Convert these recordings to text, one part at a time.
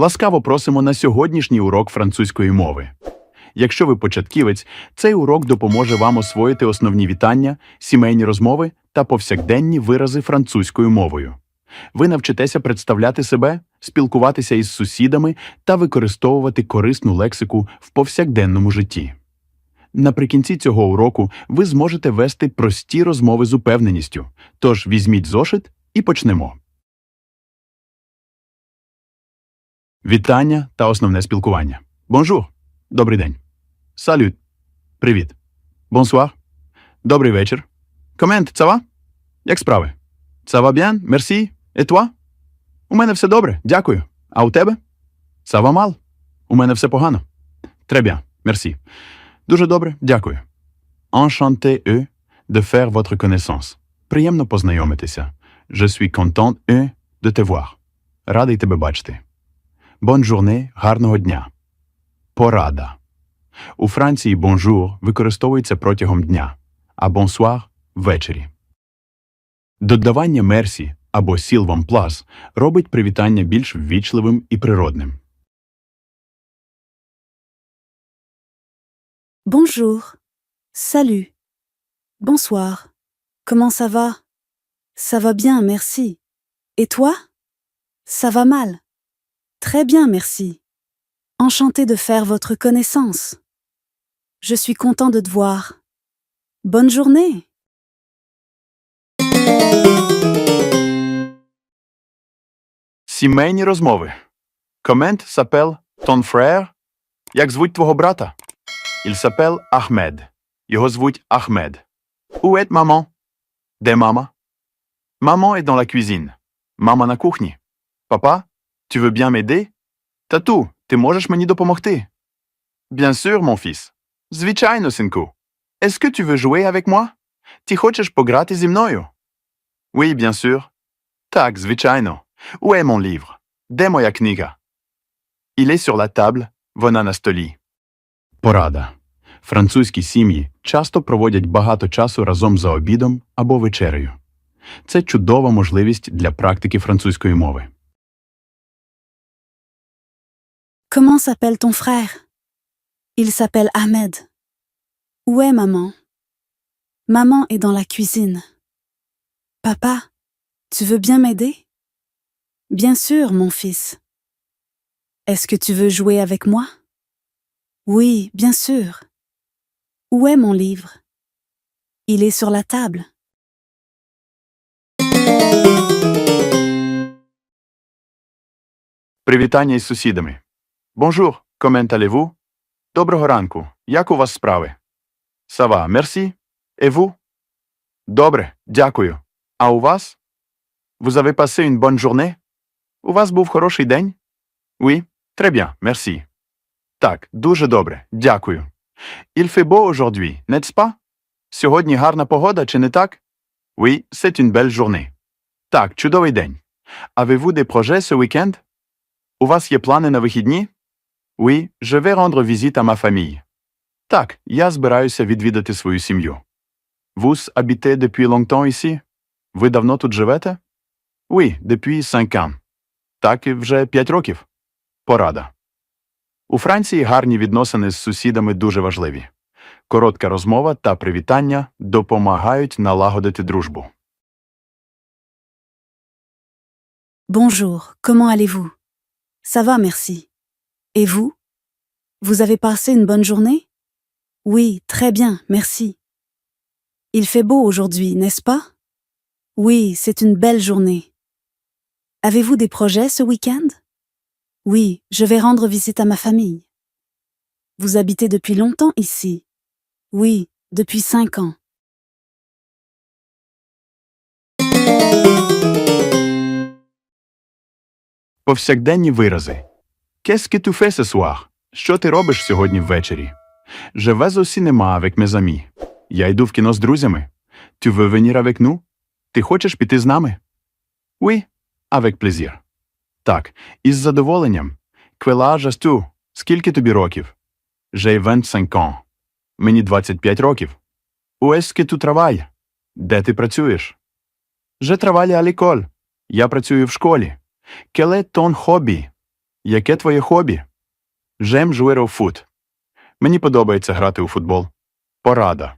Ласкаво просимо на сьогоднішній урок французької мови. Якщо ви початківець, цей урок допоможе вам освоїти основні вітання, сімейні розмови та повсякденні вирази французькою мовою. Ви навчитеся представляти себе, спілкуватися із сусідами та використовувати корисну лексику в повсякденному житті. Наприкінці цього уроку ви зможете вести прості розмови з упевненістю. Тож візьміть зошит і почнемо. Вітання та основне спілкування. Бонжур. Добрий день. Салют. Привіт. Бонсуар. Добрий вечір. Комент, це ва? Як справи? Bien? Merci. Et toi? У мене все добре, дякую. А у тебе? Va mal? У мене все погано. Bien. Merci. Дуже добре, дякую. Enchanté, eux, de faire votre connaissance. Приємно познайомитися. Je suis content, eux, de te voir. Радий тебе бачити. Journée, гарного дня. Порада. У Франції bonjour використовується протягом дня, а bonsoir – ввечері. Додавання мерсі або сілвам плас робить привітання більш ввічливим і природним. Bonjour. Salut. Bonsoir. Comment ça va Ça va bien, merci. Et toi Ça va mal. Très bien, merci. Enchanté de faire votre connaissance. Je suis content de te voir. Bonne journée. Сімейні розмови. Комент s'appelle ton frère. Як звуть твого брата? Il s'appelle Ahmed. Його звуть Ахмед. Où est maman? Де мама? Maman est dans la cuisine. Мама на кухні. Папа, tu veux bien m'aider? Тату, ти можеш мені допомогти? Bien sûr, mon fils. Звичайно, синку. Est-ce que tu veux jouer avec moi? Ти хочеш пограти зі мною? Oui, bien sûr. Так, звичайно. Où est mon livre? Де моя книга? Il est sur la table, вона на столі. Порада. Французькі сім'ї часто проводять багато часу разом за обідом або вечерею. Це чудова можливість для практики французької мови. Comment s'appelle ton frère Il s'appelle Ahmed. Où est maman Maman est dans la cuisine. Papa, tu veux bien m'aider Bien sûr, mon fils. Est-ce que tu veux jouer avec moi Oui, bien sûr. Où est mon livre Il est sur la table. Привітання із сусідами. Bonjour, comment allez-vous? Доброго ранку. Як у вас справи? Ça va, merci. Et vous? Добре, дякую. А у вас? Vous avez passé une bonne journée? У вас був хороший день? Oui, très bien, merci. Так, дуже добре, дякую. Il fait beau aujourd'hui, n'est-ce pas? Сьогодні гарна погода, чи не так? Oui, c'est une belle journée. Так, чудовий день. Avez-vous des projets ce week-end? У вас є плани на вихідні? Oui, je vais rendre visite à ma famille. Так, я збираюся відвідати свою сім'ю. Vous habitez depuis longtemps ici? Ви давно тут живете? Oui, depuis cinq ans. Так і вже п'ять років. Порада. У Франції гарні відносини з сусідами дуже важливі. Коротка розмова та привітання допомагають налагодити дружбу. Bonjour, comment allez-vous Ça va, merci. Et vous Vous avez passé une bonne journée Oui, très bien, merci. Il fait beau aujourd'hui, n'est-ce pas Oui, c'est une belle journée. Avez-vous des projets ce week-end Oui, je vais rendre visite à ma famille. Vous habitez depuis longtemps ici Oui, depuis cinq ans. Повсякденні вирази. Qu'est-ce que tu fais ce soir? Що ти робиш сьогодні ввечері? Je vais au cinéma avec mes amis. Я йду в кіно з друзями. Tu veux venir avec nous? Ти хочеш піти з нами? Oui, avec plaisir. Так, із задоволенням. Quel âge as-tu? Скільки тобі років? J'ai 25 ans. Мені 25 років. Où est-ce que tu travailles? Де ти працюєш? Je travaille à l'école. Я працюю в школі. Quel est ton hobby? Яке твоє хобі? Jouer au foot. Мені подобається грати у футбол. Порада.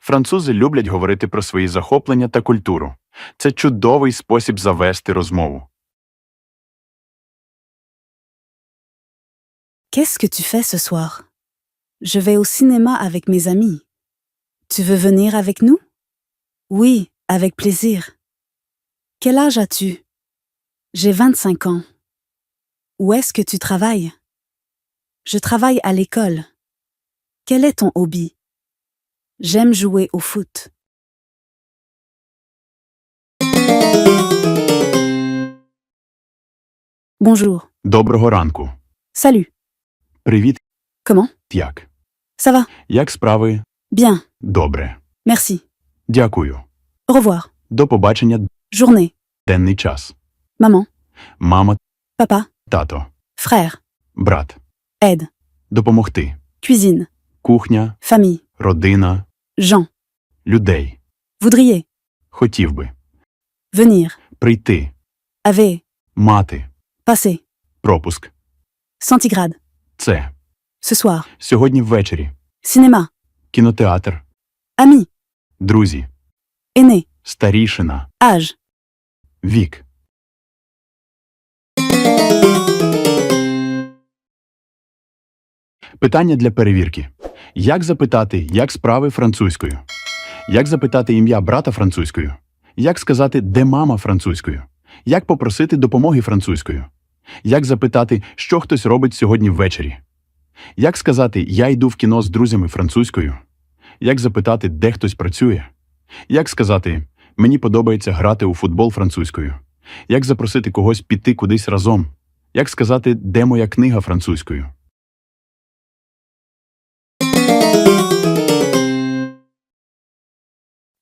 Французи люблять говорити про свої захоплення та культуру. Це чудовий спосіб завести розмову. Qu'est-ce que tu fais ce soir Je vais au cinéma avec mes amis. Tu veux venir avec nous Oui, avec plaisir. Quel âge as-tu J'ai 25 ans. Où est-ce que tu travailles Je travaille à l'école. Quel est ton hobby J'aime jouer au foot. Bonjour. Доброго ранку. Salut. Привіт. Comment Як? Ça va Як справи? Bien. Добре. Merci. Дякую. Au revoir. До побачення. Journée. Денний час. Maman. Мама, Papa. Тато, Frère. брат. Aide. Допомогти. Cuisine. Кухня, Famille. родина, Gens. людей. Voudriez. Хотів би. Venir. Прийти. Avez. Мати. Passer. Пропуск. Centigrade. Це. Ce soir. Сьогодні ввечері. Cinéma. Кінотеатр. Ami. Друзі. Aîné. Старішина. Âge. Вік. Питання для перевірки. Як запитати, як справи французькою? Як запитати ім'я брата французькою? Як сказати, де мама французькою? Як попросити допомоги французькою? Як запитати, що хтось робить сьогодні ввечері? Як сказати, я йду в кіно з друзями французькою? Як запитати, де хтось працює? Як сказати, мені подобається грати у футбол французькою? Як запросити когось піти кудись разом? Як сказати, де моя книга французькою?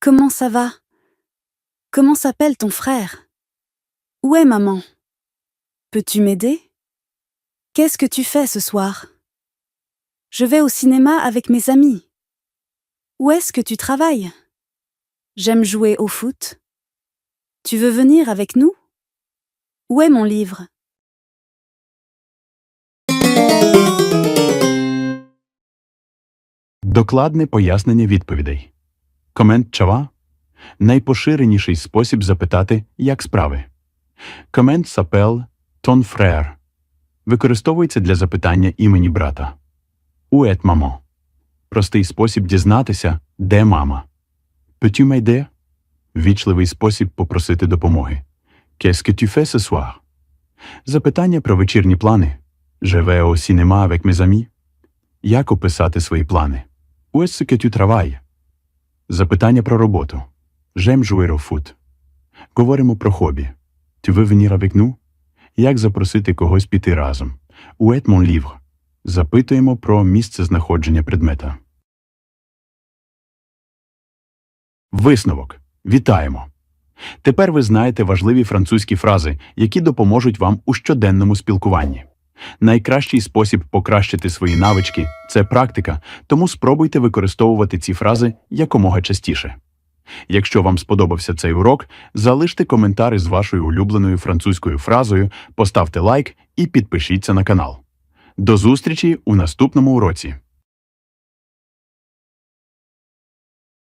Comment ça va Comment s'appelle ton frère Où est maman Peux-tu m'aider Qu'est-ce que tu fais ce soir Je vais au cinéma avec mes amis. Où est-ce que tu travailles J'aime jouer au foot. Tu veux venir avec nous Où est mon livre Докладне пояснення відповідей. Комент чава найпоширеніший спосіб запитати, як справи. Комент сапел тон фрер використовується для запитання імені брата. Ует мамо простий спосіб дізнатися, де мама. Peux-tu m'aider? вічливий спосіб попросити допомоги. Qu'est-ce que tu? Запитання про вечірні плани. Vais au cinéma avec mes. Як описати свої плани? Où tu travailles? Запитання про роботу. Jouer au. Говоримо про хобі. Veux venir avec? Як запросити когось піти разом? Est mon? Запитуємо про місце знаходження предмета. Висновок. Вітаємо! Тепер ви знаєте важливі французькі фрази, які допоможуть вам у щоденному спілкуванні. Найкращий спосіб покращити свої навички це практика, тому спробуйте використовувати ці фрази якомога частіше. Якщо вам сподобався цей урок, залиште коментар із вашою улюбленою французькою фразою, поставте лайк і підпишіться на канал. До зустрічі у наступному уроці!